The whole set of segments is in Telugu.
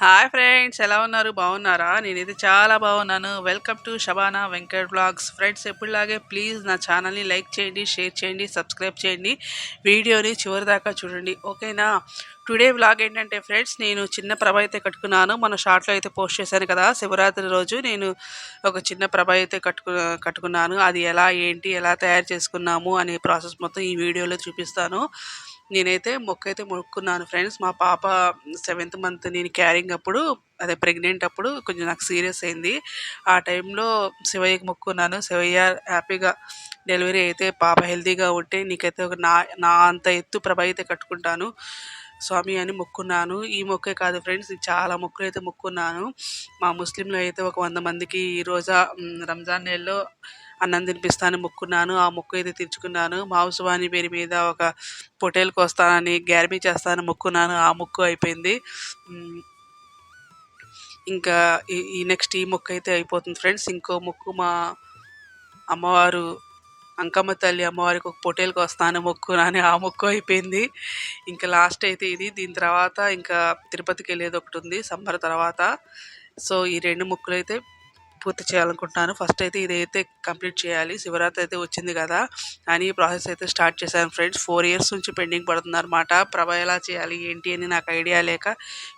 హాయ్ ఫ్రెండ్స్ ఎలా ఉన్నారు? బాగున్నారా? నేనైతే చాలా బాగున్నాను. Welcome to Shabana Venkat blogs friends ఎప్పుడులాగే please నా ఛానల్ని లైక్ చేయండి షేర్ చేయండి సబ్స్క్రైబ్ చేయండి. వీడియోని చివరిదాకా చూడండి. ఓకేనా టుడే వ్లాగ్ ఏంటంటే ఫ్రెండ్స్ నేను చిన్న ప్రభ అయితే కట్టుకున్నాను మన షార్ట్లో అయితే పోస్ట్ చేశాను కదా శివరాత్రి రోజు నేను ఒక చిన్న ప్రభ అయితే కట్టుకు కట్టుకున్నాను. అది ఎలా ఏంటి ఎలా తయారు చేసుకున్నాము అనే ప్రాసెస్ మొత్తం ఈ వీడియోలో చూపిస్తాను. నేనైతే మొక్క అయితే మొక్కున్నాను ఫ్రెండ్స్. మా పాప సెవెంత్ మంత్ నేను క్యారింగ్ అప్పుడు అదే ప్రెగ్నెంట్ అప్పుడు కొంచెం నాకు సీరియస్ అయింది. ఆ టైంలో శివయ్యకి మొక్కున్నాను. శివయ్య హ్యాపీగా డెలివరీ అయితే పాప హెల్తీగా ఉంటే నీకైతే ఒక నా నా అంత ఎత్తు ప్రభ అయితే కట్టుకుంటాను. స్వామి అని మొక్కున్నాను. ఈ మొక్కే కాదు ఫ్రెండ్స్ చాలా మొక్కులు అయితే మొక్కున్నాను. మా ముస్లింలు అయితే ఒక వంద మందికి ఈ రోజా రంజాన్ నెలలో అన్నం తినిపిస్తాను మొక్కున్నాను. ఆ మొక్కు అయితే తీర్చుకున్నాను. మాంసవాణి పేరు మీద ఒక పొటేల్కి వస్తానని గ్యారమీ చేస్తానని మొక్కున్నాను. ఆ మొక్కు అయిపోయింది. ఇంకా ఈ నెక్స్ట్ ఈ మొక్క అయితే అయిపోతుంది ఫ్రెండ్స్. ఇంకో మొక్కు మా అమ్మవారు అంకమ్మ తల్లి అమ్మవారికి ఒక పొటేల్కి వస్తాను మొక్కు అని ఆ మొక్కు అయిపోయింది. ఇంకా లాస్ట్ అయితే ఇది. దీని తర్వాత ఇంకా తిరుపతికి వెళ్ళేది ఒకటి ఉంది సమ్మర్ తర్వాత. సో ఈ రెండు ముక్కులు అయితే పూర్తి చేయాలనుకుంటున్నాను. ఫస్ట్ అయితే ఇదైతే కంప్లీట్ చేయాలి. శివరాత్రి అయితే వచ్చింది కదా అని ప్రాసెస్ అయితే స్టార్ట్ చేశాను ఫ్రెండ్స్ ఫోర్ ఇయర్స్ నుంచి పెండింగ్ పడుతుంది అనమాట ప్రభ ఎలా చేయాలి? ఏంటి అని నాకు ఐడియా లేక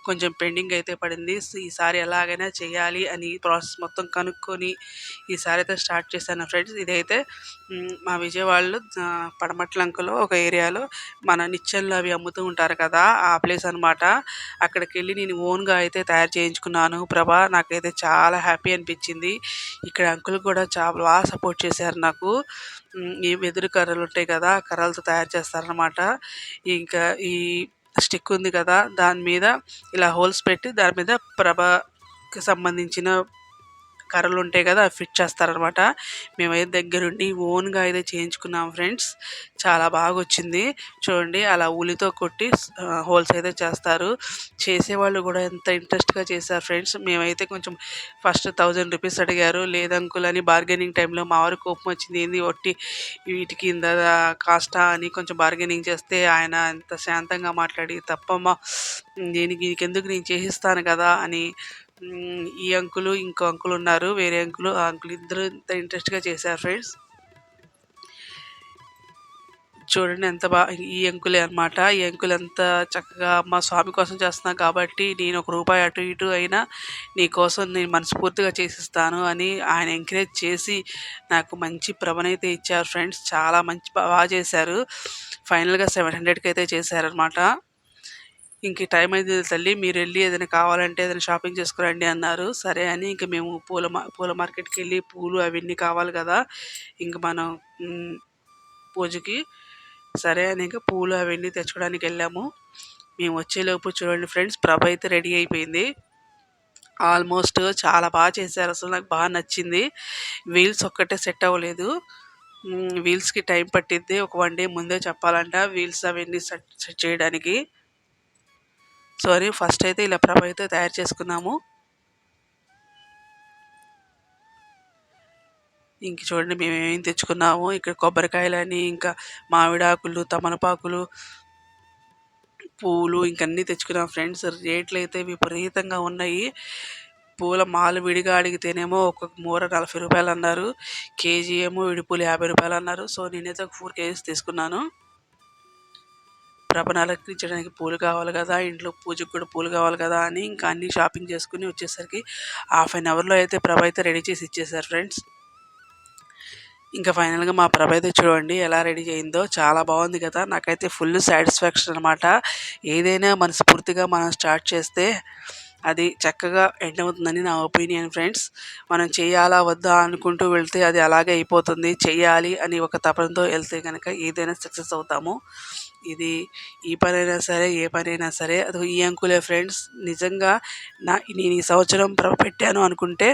కొంచెం పెండింగ్ అయితే పడింది. ఈసారి ఎలాగైనా చేయాలి అని ప్రాసెస్ మొత్తం కనుక్కొని ఈసారి అయితే స్టార్ట్ చేశాను ఫ్రెండ్స్ ఇదైతే మా విజయవాడలో పడమట్లంకలో ఒక ఏరియాలో మన నిచ్చెనలు అవి అమ్ముతూ ఉంటారు కదా ఆ ప్లేస్ అనమాట అక్కడికి వెళ్ళి నేను ఓన్గా అయితే తయారు చేయించుకున్నాను. ప్రభా నాకైతే చాలా హ్యాపీ అనిపించింది. నచ్చింది ఇక్కడ అంకుల్ కూడా చాలా బాగా సపోర్ట్ చేశారు నాకు. ఈ వెదురు కర్రలు ఉంటాయి కదా కర్రలతో తయారు చేస్తారనమాట ఇంకా ఈ స్టిక్ ఉంది కదా దాని మీద ఇలా హోల్స్ పెట్టి దాని మీద ప్రభకి సంబంధించిన కర్రలు ఉంటాయి కదా ఫిట్ చేస్తారనమాట. మేమైతే దగ్గరుండి ఓన్గా అయితే చేయించుకున్నాం ఫ్రెండ్స్. చాలా బాగా వచ్చింది చూడండి అలా ఉలితో కొట్టి హోల్స్ అయితే చేస్తారు. చేసేవాళ్ళు కూడా ఎంత ఇంట్రెస్ట్గా చేశారు ఫ్రెండ్స్. మేమైతే కొంచెం ఫస్ట్ థౌజండ్ రూపీస్ అడిగారు. లేదంకుల్ అని బార్గెనింగ్ టైంలో మా వారికి కోపం వచ్చింది. ఏంది ఒట్టి వీటికి ఇంత కాస్టా అని కొంచెం బార్గెనింగ్ చేస్తే ఆయన ఎంత శాంతంగా మాట్లాడి తప్పమ్మా దీనికి ఎందుకు నేను చేసిస్తాను కదా అని ఈ అంకులు ఇంకో అంకులు ఉన్నారు వేరే అంకులు ఆ అంకులు ఇద్దరు ఇంత ఇంట్రెస్ట్గా చేశారు ఫ్రెండ్స్ చూడండి ఎంత బాగా ఈ అంకులే అనమాట ఈ అంకులు ఎంత చక్కగా మా స్వామి కోసం చేస్తున్నాను కాబట్టి నేను ఒక రూపాయి అటు ఇటు అయినా నీ కోసం నేను మనస్ఫూర్తిగా చేసిస్తాను అని ఆయన ఎంకరేజ్ చేసి నాకు మంచి ప్రభనైతే ఇచ్చారు ఫ్రెండ్స్ చాలా మంచి బాగా చేశారు. ఫైనల్గా సెవెన్ హండ్రెడ్కి అయితే చేశారనమాట ఇంక టైం అయితే తల్లి మీరు వెళ్ళి ఏదైనా కావాలంటే ఏదైనా షాపింగ్ చేసుకురండి అన్నారు. సరే అని ఇంక మేము పూల మా పూల మార్కెట్కి వెళ్ళి పూలు అవన్నీ కావాలి కదా ఇంక మనం పూజకి. సరే అని ఇంకా పూలు అవన్నీ తెచ్చుకోవడానికి వెళ్ళాము. మేము వచ్చేలోపు చూడండి ఫ్రెండ్స్ ప్రభ అయితే రెడీ అయిపోయింది. ఆల్మోస్ట్ చాలా బాగా చేశారు అసలు నాకు బాగా నచ్చింది. వీల్స్ ఒక్కటే సెట్ అవ్వలేదు. వీల్స్కి టైం పట్టిద్ది ఒక వన్ డే ముందే చెప్పాలంట వీల్స్ అవన్నీ సెట్ సెట్ చేయడానికి. సారీ ఫస్ట్ అయితే ఇలా ప్రభ అయితే తయారు చేసుకున్నాము. ఇంక చూడండి మేము ఏం తెచ్చుకున్నాము. ఇక్కడ కొబ్బరికాయలని ఇంకా మామిడాకులు తమలపాకులు పూలు ఇంకన్నీ తెచ్చుకున్నాం ఫ్రెండ్స్. రేట్లు అయితే విపరీతంగా ఉన్నాయి. పూల మాలు విడిగా అడిగితేనేమో ఒక్కొక్క మూర నలభై రూపాయలు అన్నారు. కేజీ ఏమో విడిపూలు యాభై రూపాయలు అన్నారు. సో నేనైతే ఒక ఫోర్ కేజీస్ తీసుకున్నాను. ప్రభను అలంకరించడానికి పూలు కావాలి కదా ఇంట్లో పూజకు కూడా పూలు కావాలి కదా అని ఇంకా అన్ని షాపింగ్ చేసుకుని వచ్చేసరికి హాఫ్ అన్ అవర్లో అయితే ప్రభ అయితే రెడీ చేసి ఇచ్చేసారు ఫ్రెండ్స్. ఇంకా ఫైనల్గా మా ప్రభ అయితే చూడండి ఎలా రెడీ అయిందో. చాలా బాగుంది కదా. నాకైతే ఫుల్ సాటిస్ఫాక్షన్ అనమాట ఏదైనా మనస్ఫూర్తిగా మనం స్టార్ట్ చేస్తే అది చక్కగా ఎండ్ అవుతుందని నా ఒపీనియన్ ఫ్రెండ్స్. మనం చేయాలా వద్దా అనుకుంటూ వెళ్తే అది అలాగే అయిపోతుంది. చేయాలి అని ఒక తపనతో వెళ్తే కనుక ఏదైనా సక్సెస్ అవుతాము. ఇది ఈ పనైనా సరే ఏ పనైనా సరే అది ఈ అంకులే ఫ్రెండ్స్ నిజంగా నా నేను ఈ సంవత్సరం పెట్టాను అనుకుంటే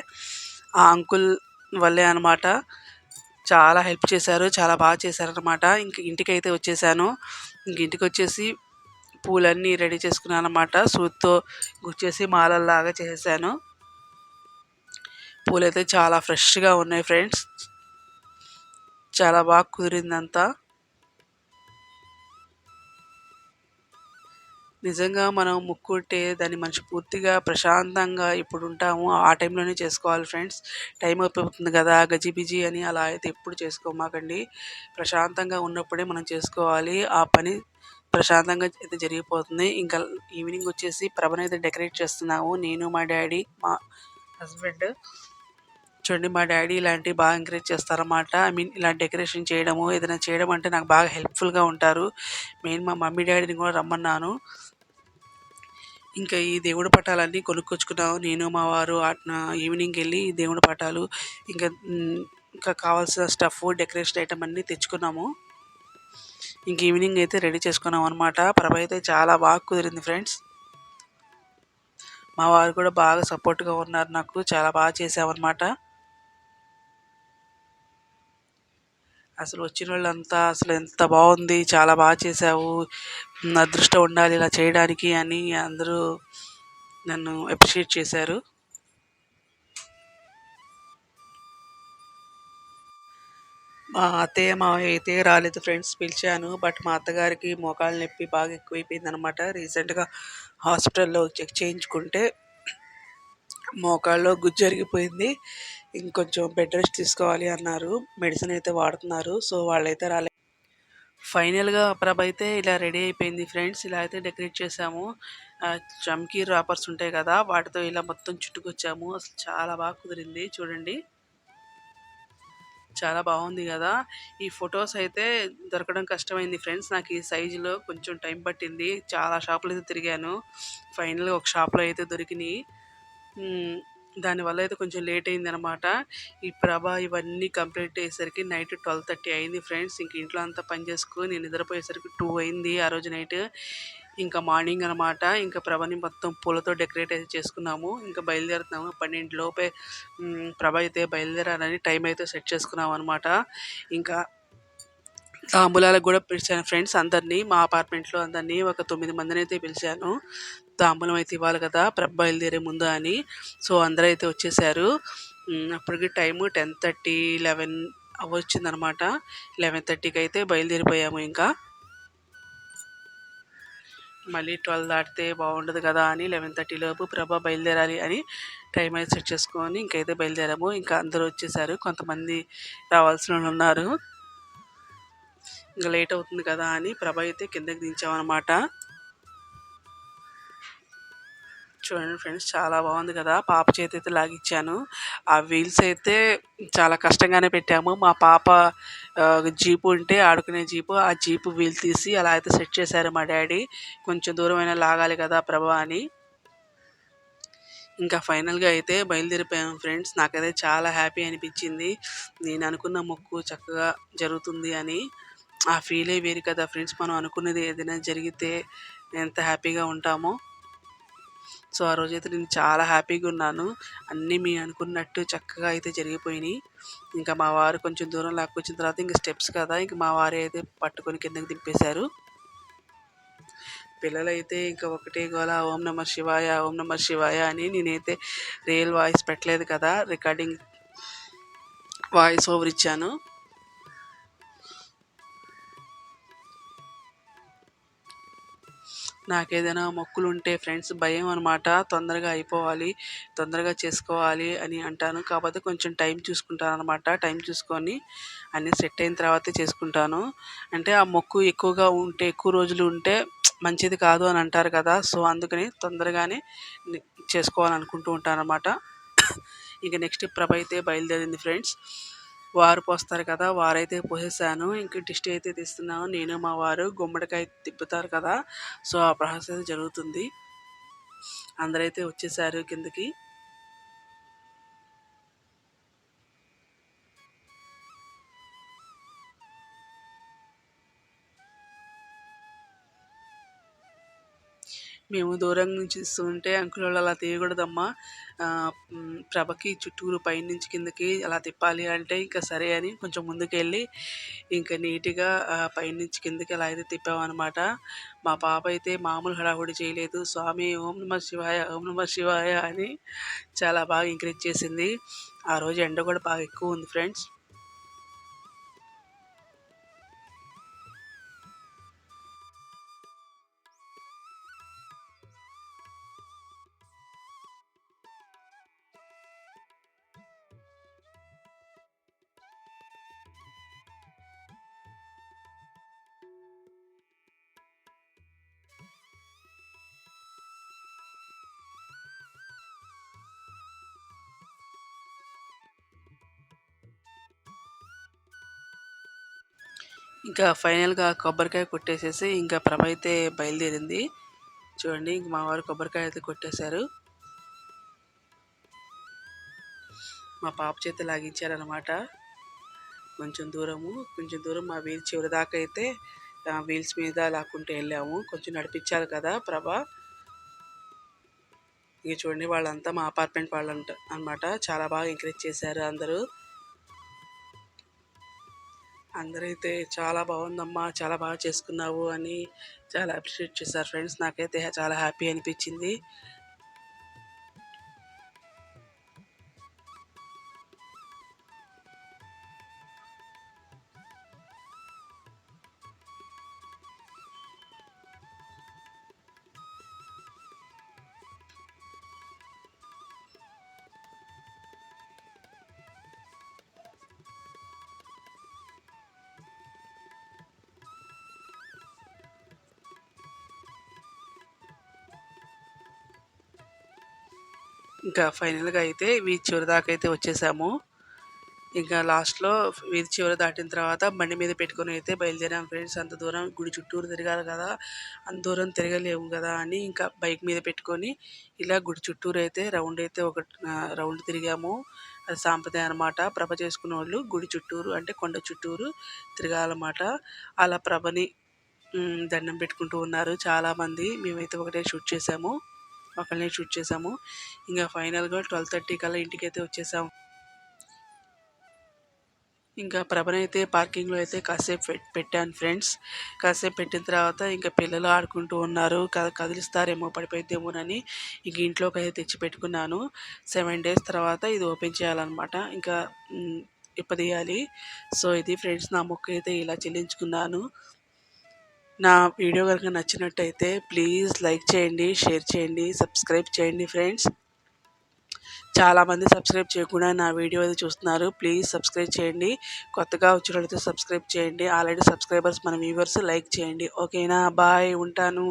ఆ అంకుల్ వల్లే అనమాట చాలా హెల్ప్ చేశారు చాలా బాగా చేశారనమాట ఇంక ఇంటికైతే వచ్చేసాను. ఇంక ఇంటికి వచ్చేసి పూలన్నీ రెడీ చేసుకున్నాను అనమాట సూత్తో గుచ్చేసి మాలల్లాగా చేశాను పూలైతే చాలా ఫ్రెష్గా ఉన్నాయి ఫ్రెండ్స్. చాలా బాగా కుదిరిందంతా. నిజంగా మనం ముక్కుంటే దాన్ని మనస్ఫూర్తిగా ప్రశాంతంగా ఇప్పుడు ఉంటాము. ఆ టైంలోనే చేసుకోవాలి ఫ్రెండ్స్. టైం అయిపోతుంది కదా గజిబిజి అని అలా అయితే ఎప్పుడు చేసుకోమాకండి. ప్రశాంతంగా ఉన్నప్పుడే మనం చేసుకోవాలి. ఆ పని ప్రశాంతంగా అయితే జరిగిపోతుంది. ఇంకా ఈవినింగ్ వచ్చేసి ప్రభను అయితే డెకరేట్ చేస్తున్నాము నేను మా డాడీ మా హస్బెండ్. చూడండి మా డాడీ ఇలాంటివి బాగా ఎంకరేజ్ చేస్తారన్నమాట. ఐ మీన్ ఇలా డెకరేషన్ చేయడము ఏదైనా చేయడం అంటే నాకు బాగా హెల్ప్ఫుల్గా ఉంటారు. మెయిన్ మా మమ్మీ డాడీని కూడా రమ్మన్నాను. ఇంకా ఈ దేవుడి పటాలన్నీ కొనుక్కొచ్చుకున్నాము నేను మా వారు ఈవినింగ్ వెళ్ళి దేవుడి పటాలు ఇంకా ఇంకా కావాల్సిన స్టఫ్ డెకరేషన్ ఐటమ్ అన్నీ తెచ్చుకున్నాము. ఇంక ఈవినింగ్ అయితే రెడీ చేసుకున్నాం అనమాట ప్రభ అయితే చాలా బాగా కుదిరింది ఫ్రెండ్స్ మా వారు కూడా బాగా సపోర్ట్గా ఉన్నారు. నాకు చాలా బాగా చేసామన్నమాట అసలు వచ్చిన వాళ్ళంతా అసలు ఎంత బాగుంది చాలా బాగా చేసావు అదృష్టం ఉండాలి ఇలా చేయడానికి అని అందరూ నన్ను అప్రిషియేట్ చేశారు. మా అత్తయ్య మా అయితే రాలేదు ఫ్రెండ్స్ పిలిచాను బట్ మా అత్తగారికి మోకాలు నొప్పి బాగా ఎక్కువైపోయింది అనమాట రీసెంట్గా హాస్పిటల్లో చెక్ చేయించుకుంటే మోకాల్లో గుజ్జు జరిగిపోయింది ఇంకొంచెం బెడ్ రెస్ట్ తీసుకోవాలి అన్నారు. మెడిసిన్ అయితే వాడుతున్నారు. సో వాళ్ళైతే రాలేదు ఫైనల్గా ప్రభ అయితే ఇలా రెడీ అయిపోయింది ఫ్రెండ్స్. ఇలా అయితే డెకరేట్ చేసాము చమ్కీ రాపర్స్ ఉంటాయి కదా వాటితో ఇలా మొత్తం చుట్టుకొచ్చాము. అసలు చాలా బాగా కుదిరింది. చూడండి. చాలా బాగుంది కదా. ఈ ఫొటోస్ అయితే దొరకడం కష్టమైంది ఫ్రెండ్స్. నాకు ఈ సైజులో కొంచెం టైం పట్టింది. చాలా షాపులు అయితే తిరిగాను. ఫైనల్గా ఒక షాప్లో అయితే దొరికినాయి. దానివల్ల అయితే కొంచెం లేట్ అయింది అనమాట ఈ ప్రభ ఇవన్నీ కంప్లీట్ అయ్యేసరికి నైట్ ట్వెల్వ్ థర్టీ అయింది ఫ్రెండ్స్. ఇంక ఇంట్లో అంతా పని చేసుకుని నేను నిద్రపోయేసరికి టూ అయింది ఆ రోజు నైట్. ఇంకా మార్నింగ్ అనమాట ఇంకా ప్రభని మొత్తం పూలతో డెకరేట్ అయితే చేసుకున్నాము. ఇంకా బయలుదేరుతున్నాము. పన్నెండు లోపే ప్రభ అయితే బయలుదేరాలని టైం అయితే సెట్ చేసుకున్నాము అనమాట ఇంకా తాంబూలాలకు కూడా పిలిచాను ఫ్రెండ్స్ అందరినీ. మా అపార్ట్మెంట్లో అందరినీ ఒక తొమ్మిది మందిని అయితే పిలిచాను. తాంబూలం అయితే ఇవ్వాలి కదా ప్రభ బయలుదేరే ముందు అని. సో అందరూ అయితే వచ్చేసారు అప్పటికి టైము టెన్ థర్టీ లెవెన్ అనమాట లెవెన్ థర్టీకి అయితే బయలుదేరిపోయాము ఇంకా. మళ్ళీ ట్వెల్వ్ దాటితే బాగుండదు కదా అని లెవెన్ థర్టీ లోపు ప్రభా బయలుదేరాలి అని టైం అయితే సెట్ చేసుకొని ఇంకైతే బయలుదేరాము. ఇంకా అందరూ వచ్చేసారు. కొంతమంది రావాల్సిన ఉన్నారు. ఇంకా లేట్ అవుతుంది కదా అని ప్రభ అయితే కిందకి దించామన్నమాట. చూడండి ఫ్రెండ్స్ చాలా బాగుంది కదా. పాప చేతి అయితే లాగిచ్చాను. ఆ వీల్స్ అయితే చాలా కష్టంగానే పెట్టాము. మా పాప జీపు ఉంటే ఆడుకునే జీపు. ఆ జీపు వీల్ తీసి అలా అయితే సెట్ చేశారు మా డాడీ. కొంచెం దూరమైనా లాగాలి కదా ప్రభా అని. ఇంకా ఫైనల్గా అయితే బయలుదేరిపోయాము ఫ్రెండ్స్. నాకైతే చాలా హ్యాపీ అనిపించింది. నేను అనుకున్న మొక్కు చక్కగా జరుగుతుంది అని. ఆ ఫీలే వేరు కదా ఫ్రెండ్స్. మనం అనుకున్నది ఏదైనా జరిగితే ఎంత హ్యాపీగా ఉంటామో. సో ఆ రోజైతే నేను చాలా హ్యాపీగా ఉన్నాను. అన్నీ మీ అనుకున్నట్టు చక్కగా అయితే జరిగిపోయినాయి. ఇంకా మా వారు కొంచెం దూరం లాక్కొచ్చిన తర్వాత ఇంకా స్టెప్స్ కదా ఇంకా మా వారే అయితే పట్టుకొని కిందకి దింపేశారు. పిల్లలైతే ఇంకా ఒకటే గోల ఓం నమ శివాయ ఓం నమ శివాయ అని నేనైతే రియల్ వాయిస్ పెట్టలేదు కదా రికార్డింగ్ వాయిస్ ఓవర్ ఇచ్చాను. నాకు ఏదైనా మొక్కులు ఉంటే ఫ్రెండ్స్ భయం అనమాట తొందరగా అయిపోవాలి తొందరగా చేసుకోవాలి అని అంటాను. కాకపోతే కొంచెం టైం చూసుకుంటాను అనమాట టైం చూసుకొని అన్నీ సెట్ అయిన తర్వాతే చేసుకుంటాను. అంటే ఆ మొక్కు ఎక్కువగా ఉంటే ఎక్కువ రోజులు ఉంటే మంచిది కాదు అని అంటారు కదా. సో అందుకని తొందరగానే చేసుకోవాలనుకుంటూ ఉంటాను అనమాట ఇక నెక్స్ట్ ప్రభ అయితే బయలుదేరింది ఫ్రెండ్స్. వారు పోస్తారు కదా వారైతే పోసేసాను. ఇంక దిష్టి అయితే తీస్తున్నాను. నేను మా వారు గుమ్మడికాయ తిప్పుతారు కదా సో ఆ ప్రాసెస్ జరుగుతుంది. అందరైతే వచ్చేసారు కిందకి. మేము దూరం నుంచి ఇస్తుంటే అంకుల్ వాళ్ళు అలా తీయకూడదమ్మా. ప్రభకి చుట్టూరు పైనుంచి కిందకి అలా తిప్పాలి అంటే ఇంకా సరే అని కొంచెం ముందుకెళ్ళి ఇంకా నీట్గా పైనుంచి కిందకి అలా అయితే తిప్పామన్నమాట. మా పాప అయితే మామూలు హడావుడి చేయలేదు. స్వామి ఓం నమ శివాయ ఓం నమ శివాయ అని చాలా బాగా ఎంకరేజ్ చేసింది. ఆ రోజు ఎండ కూడా బాగా ఎక్కువ ఉంది ఫ్రెండ్స్. ఇంకా ఫైనల్గా కొబ్బరికాయ కొట్టేసేసి ఇంకా ప్రభ అయితే బయలుదేరింది. చూడండి ఇంక మా వారు కొబ్బరికాయ అయితే కొట్టేశారు. మా పాప చేతి లాగించారనమాట కొంచెం దూరము కొంచెం దూరం మా వీల్ చివరి దాకా అయితే వీల్స్ మీద లాక్కుంటూ వెళ్ళాము. కొంచెం నడిపించారు కదా ప్రభ. ఇక చూడండి వాళ్ళంతా మా అపార్ట్మెంట్ వాళ్ళంట అనమాట చాలా బాగా ఎంకరేజ్ చేశారు అందరూ. అందరైతే చాలా బాగుందమ్మా చాలా బాగా చేసుకున్నావు అని చాలా అప్రిషియేట్ చేశారు ఫ్రెండ్స్. నాకైతే చాలా హ్యాపీ అనిపించింది. ఇంకా ఫైనల్గా అయితే వీధి చివరి దాకా అయితే వచ్చేసాము. ఇంకా లాస్ట్లో వీధి చివరి దాటిన తర్వాత బండి మీద పెట్టుకొని అయితే బయలుదేరాం ఫ్రెండ్స్. అంత దూరం గుడి చుట్టూరు తిరగాలి కదా. అంత దూరం తిరగలేము కదా అని ఇంకా బైక్ మీద పెట్టుకొని ఇలా గుడి చుట్టూరు అయితే రౌండ్ అయితే ఒక రౌండ్ తిరిగాము. అది సాంప్రదాయం అనమాట ప్రభ చేసుకున్న వాళ్ళు గుడి చుట్టూరు అంటే కొండ చుట్టూరు తిరగాలన్నమాట. అలా ప్రభని దండం పెట్టుకుంటూ ఉన్నారు చాలామంది. మేమైతే ఒకటే షూట్ చేసాము. ఒకళ్ళనే షూట్ చేసాము. ఇంకా ఫైనల్గా ట్వెల్వ్ థర్టీ కల్లా ఇంటికి అయితే వచ్చేసాము ఇంకా ప్రభనైతే పార్కింగ్లో అయితే కాసేపు పెట్టాను ఫ్రెండ్స్. కాసేపు పెట్టిన తర్వాత ఇంకా పిల్లలు ఆడుకుంటూ ఉన్నారు. కదిలిస్తారేమో పడిపోయిద్దేమోనని ఇంక ఇంట్లోకి అయితే తెచ్చి పెట్టుకున్నాను. సెవెన్ డేస్ తర్వాత ఇది ఓపెన్ చేయాలన్నమాట. ఇంకా ఇప్పదీయాలి సో ఇది ఫ్రెండ్స్ నా మొక్క అయితే ఇలా చెల్లించుకున్నాను. నా వీడియో కనుక నచ్చినట్టయితే ప్లీజ్ లైక్ చేయండి షేర్ చేయండి సబ్స్క్రైబ్ చేయండి ఫ్రెండ్స్. చాలామంది సబ్స్క్రైబ్ చేయకుండా నా వీడియో అది చూస్తున్నారు ప్లీజ్ సబ్స్క్రైబ్ చేయండి. కొత్తగా వచ్చినట్లయితే సబ్స్క్రైబ్ చేయండి. ఆల్రెడీ సబ్స్క్రైబర్స్ మన వ్యూవర్స్ లైక్ చేయండి. ఓకేనా? బాయ్ ఉంటాను.